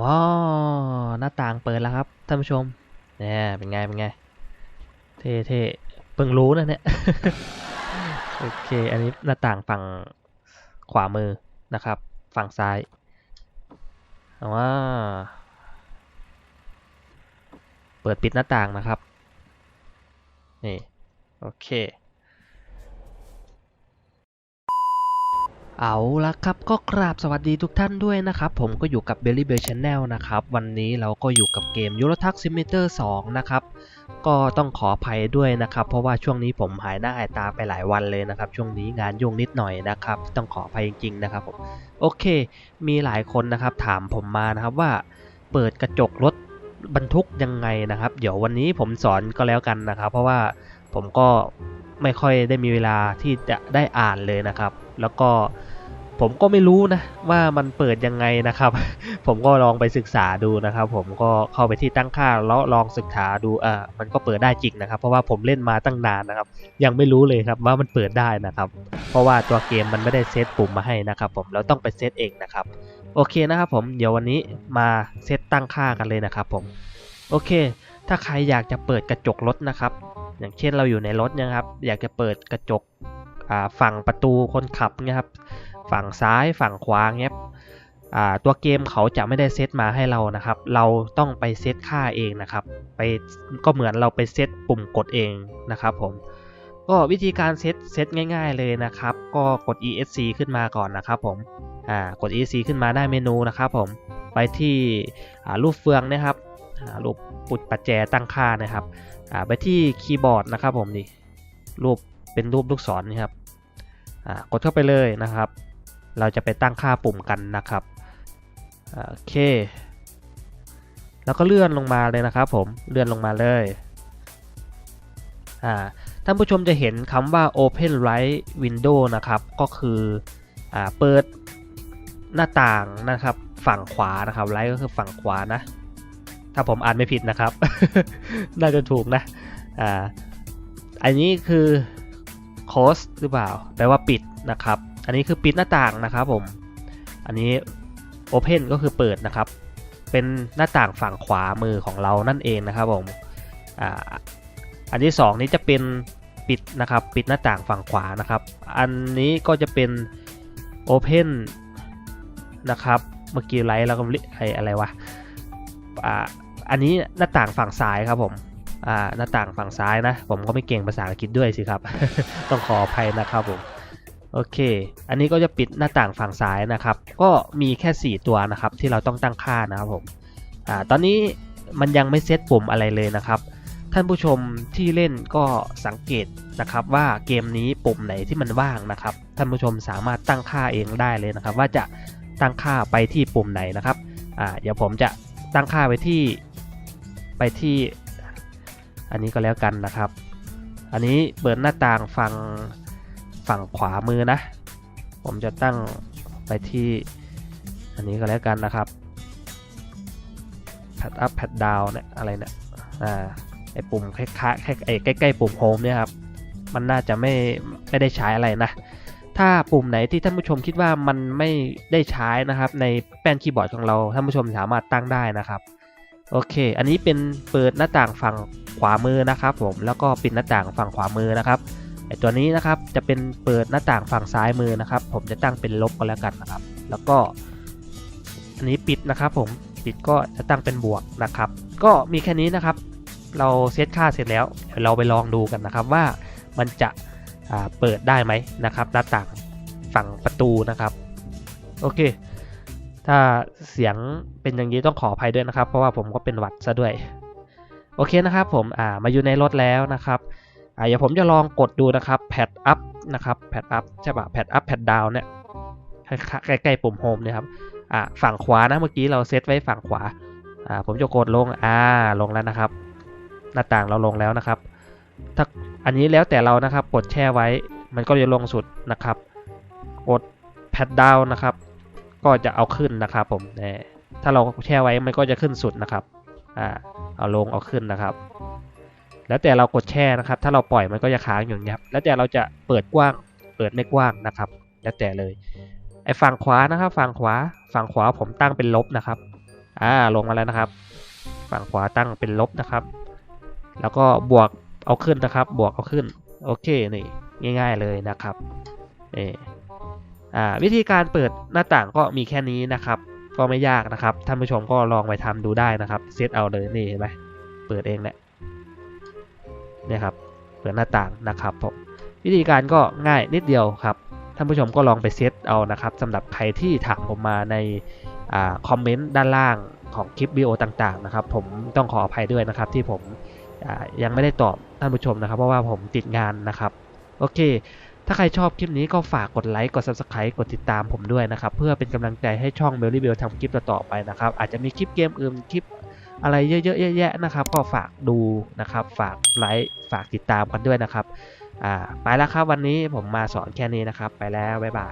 ว้าวหน้าต่างเปิดแล้วครับท่านผู้ชมเนี่ยเป็นไงเป็นไงเท่เท่เพิ่งรู้นะเนี่ยโอเค อันนี้หน้าต่างฝั่งขวามือนะครับ ฝั่งซ้ายว้าเปิดปิดหน้าต่างนะครับ นี่ โอเค เอาละครับก็กราบสวัสดีทุกท่านด้วยนะครับ ผมก็อยู่กับ Belly Bell Channel นะครับ วันนี้เราก็อยู่กับเกม Euro Truck Simulator 2 นะครับ ก็ต้องขออภัยด้วยนะครับ เพราะว่าช่วงนี้ผมหายหน้าหายตาไปหลายวันเลยนะครับ ช่วงนี้งานยุ่งนิดหน่อยนะครับ ต้องขออภัยจริง ๆ นะครับผมโอเค มีหลายคนนะครับถามผมมานะครับว่าเปิดกระจกรถบรรทุกยังไงนะครับ เดี๋ยววันนี้ผมสอนก็แล้วกันนะครับ เพราะว่าผมก็ไม่ค่อยได้มีเวลาที่จะได้อ่านเลยนะครับ แล้วก็ ผมก็ไม่รู้นะว่ามันเปิดยังไงนะครับ ผมก็ลองไปศึกษาดูนะครับ ผมก็เข้าไปที่ตั้งค่าแล้วลองศึกษาดูอ่ามันก็เปิดได้จริงนะครับ เพราะว่าผมเล่นมาตั้งนานนะครับ ยังไม่รู้เลยครับว่ามันเปิดได้นะครับ เพราะว่าตัวเกมมันไม่ได้เซตปุ่มมาให้นะครับ ผมเราต้องไปเซตเองนะครับ โอเคนะครับ ผมเดี๋ยววันนี้มาเซตตั้งค่ากันเลยนะครับ ผม โอเค ถ้าใครอยากจะเปิดกระจกรถนะครับ อย่างเช่นเราอยู่ในรถนะครับ อยากจะเปิดกระจก ฝั่งประตูคนขับเนี่ยครับฝั่งซ้ายฝั่งขวาเงี้ยตัวเกมเขาจะไม่ได้เซตมาให้เรานะครับ เราต้องไปเซตค่าเองนะครับ ไปก็เหมือนเราไปเซตปุ่มกดเองนะครับผมก็วิธีการเซตเซตง่าย ๆเลยนะครับ ก็กด ESC ขึ้นมาก่อนนะครับผมอ่ากด ESC ขึ้นมาได้เมนูนะครับผมไปที่รูปเฟืองนะครับรูปปุดปัจแจตั้งค่านะครับไปที่คีย์บอร์ดนะครับผมนี่รูปเป็นรูปลูกศรนี่ครับ กดเข้าไปเลยนะครับ เราจะไปตั้งค่าปุ่มกันนะครับอ่าโอเค แล้วก็เลื่อนลงมาเลยนะครับผมเลื่อนลงมาเลยอ่าท่านผู้ชมจะเห็นคำว่า Open Right Window นะครับ ก็คืออ่าเปิดหน้าต่างนะครับ ฝั่งขวานะครับ Right ก็คือฝั่งขวานะ ถ้าผมอ่านไม่ผิดนะครับ น่าจะถูกนะอ่าอันนี้คือ close หรือเปล่า แปลว่าปิดนะครับ อันนี้คือปิดหน้าต่างนะครับผม อันนี้ Open ก็คือเปิดนะครับ เป็นหน้าต่างฝั่งขวามือของเรานั่นเองนะครับผมออันที่ 2 นี้จะเป็นปิดนะครับ ปิดหน้าต่างฝั่งขวานะครับ อันนี้ก็จะเป็น Open นะครับ เมื่อกี้ไลท์แล้วก็ไออะไรวะ อ่า อันนี้หน้าต่างฝั่งซ้ายครับผม หน้าต่างฝั่งซ้ายนะ ผมก็ไม่เก่งภาษาอังกฤษด้วยสิครับ ต้องขออภัยนะครับผมโอเค อันนี้ก็จะปิดหน้าต่างฝั่งซ้ายนะครับ ก็มีแค่ 4 ตัวนะครับที่เราต้องตั้งค่านะครับผมอ่าตอนนี้มันยังไม่เซตปุ่มอะไรเลยนะครับ ท่านผู้ชมที่เล่นก็สังเกตนะครับว่าเกมนี้ปุ่มไหนที่มันว่างนะครับ ท่านผู้ชมสามารถตั้งค่าเองได้เลยนะครับ ว่าจะตั้งค่าไปที่ปุ่มไหนนะครับอ่าเดี๋ยวผมจะตั้งค่าไปที่ไปที่ อันนี้ก็แล้วกันนะครับ อันนี้เปิดหน้าต่างฝั่งฝั่งขวามือนะ ผมจะตั้งไปที่อันนี้ก็แล้วกันนะครับ pad up pad down เนี่ยอะไรเนี่ยอ่าไอ้ปุ่มคล้ายๆไอ้ใกล้ๆปุ่มโฮมเนี่ยครับมันน่าจะไม่ไม่ได้ใช้อะไรนะ ถ้าปุ่มไหนที่ท่านผู้ชมคิดว่ามันไม่ได้ใช้นะครับ ในแป้นคีย์บอร์ดของเราท่านผู้ชมสามารถตั้งได้นะครับ โอเค อันนี้เป็นเปิดหน้าต่างฝั่งขวามือนะครับผม แล้วก็ปิดหน้าต่างฝั่งขวามือนะครับ ไอตัวนี้นะครับจะเป็นเปิดหน้าต่างฝั่งซ้ายมือนะครับ ผมจะตั้งเป็นลบก็แล้วกันนะครับ แล้วก็ อันนี้ปิดนะครับผม ปิดก็จะตั้งเป็นบวกนะครับ ก็มีแค่นี้นะครับ เราเซตค่าเสร็จแล้วเดี๋ยวเราไปลองดูกันนะครับว่ามันจะเปิดได้ไหมนะครับ หน้าต่างฝั่งประตูนะครับ โอเค ถ้าเสียงเป็นอย่างนี้ต้องขออภัยด้วยนะครับ เพราะว่าผมก็เป็นหวัดซะด้วย โอเคนะครับผมอ่ามาอยู่ในรถแล้วนะครับอ่าเดี๋ยวผมจะลองกดดูนะครับแพดอัพนะครับแพดอัพใช่ปะแพดอัพแพดดาวเนี่ยใกล้ๆปุ่มโฮมเนี่ยครับอ่าฝั่งขวานะเมื่อกี้เราเซตไว้ฝั่งขวาอ่าผมจะกดลงอ่าลงแล้วนะครับ หน้าต่างเราลงแล้วนะครับ ถ้าอันนี้แล้วแต่เรานะครับกดแช่ไว้มันก็จะลงสุดนะครับ กดแพดดาวนะครับ ก็จะเอาขึ้นนะครับผมถ้าเราแช่ไว้มันก็จะขึ้นสุดนะครับอ่าเอาลงเอาขึ้นนะครับ แล้วแต่เรากดแช่นะครับ ถ้าเราปล่อยมันก็จะค้างอยู่างนี้ครับแล้วแต่เราจะเปิดกว้างเปิดไม่กว้างนะครับ แล้วแต่เลยไอ้ฝั่งขวานะครับฝั่งขวาฝั่งขวาผมตั้งเป็นลบนะครับอ่าลงมาแล้วนะครับ ฝั่งขวาตั้งเป็นลบนะครับ แล้วก็บวกเอาขึ้นนะครับ บวกเอาขึ้นโอเคนี่ง่าย ๆเลยนะครับเอ วิธีการเปิดหน้าต่างก็มีแค่นี้นะครับ ก็ไม่ยากนะครับท่านผู้ชมก็ลองไปทำดูได้นะครับเซตเอาเลยนี่เห็นไหมเปิดเองแหละเนี่ยครับเปิดหน้าต่างนะครับผมวิธีการก็ง่ายนิดเดียวครับท่านผู้ชมก็ลองไปเซตเอานะครับสำหรับใครที่ถามผมมาในอาคอมเมนต์ด้านล่างของคลิปวิดีโอต่างๆนะครับ ผมต้องขออภัยด้วยนะครับที่ผมยังไม่ได้ตอบท่านผู้ชมนะครับ เพราะว่าผมติดงานนะครับ โอเค ถ้าใครชอบคลิปนี้ก็ฝากกดไลค์ กด Subscribe กดติดตามผมด้วยนะครับ เพื่อเป็นกำลังใจให้ช่อง m e l l y b e l l ทำคลิปต่อๆไปนะครับ อาจจะมีคลิปเกมอื่นคลิปอะไรเยอะๆแยะๆนะครับ ก็ฝากดูนะครับ ฝากไลค์ ฝากติดตามกันด้วยนะครับ อ่า ไปแล้วครับวันนี้ผมมาสอนแค่นี้นะครับ ไปแล้ว บ๊ายบาย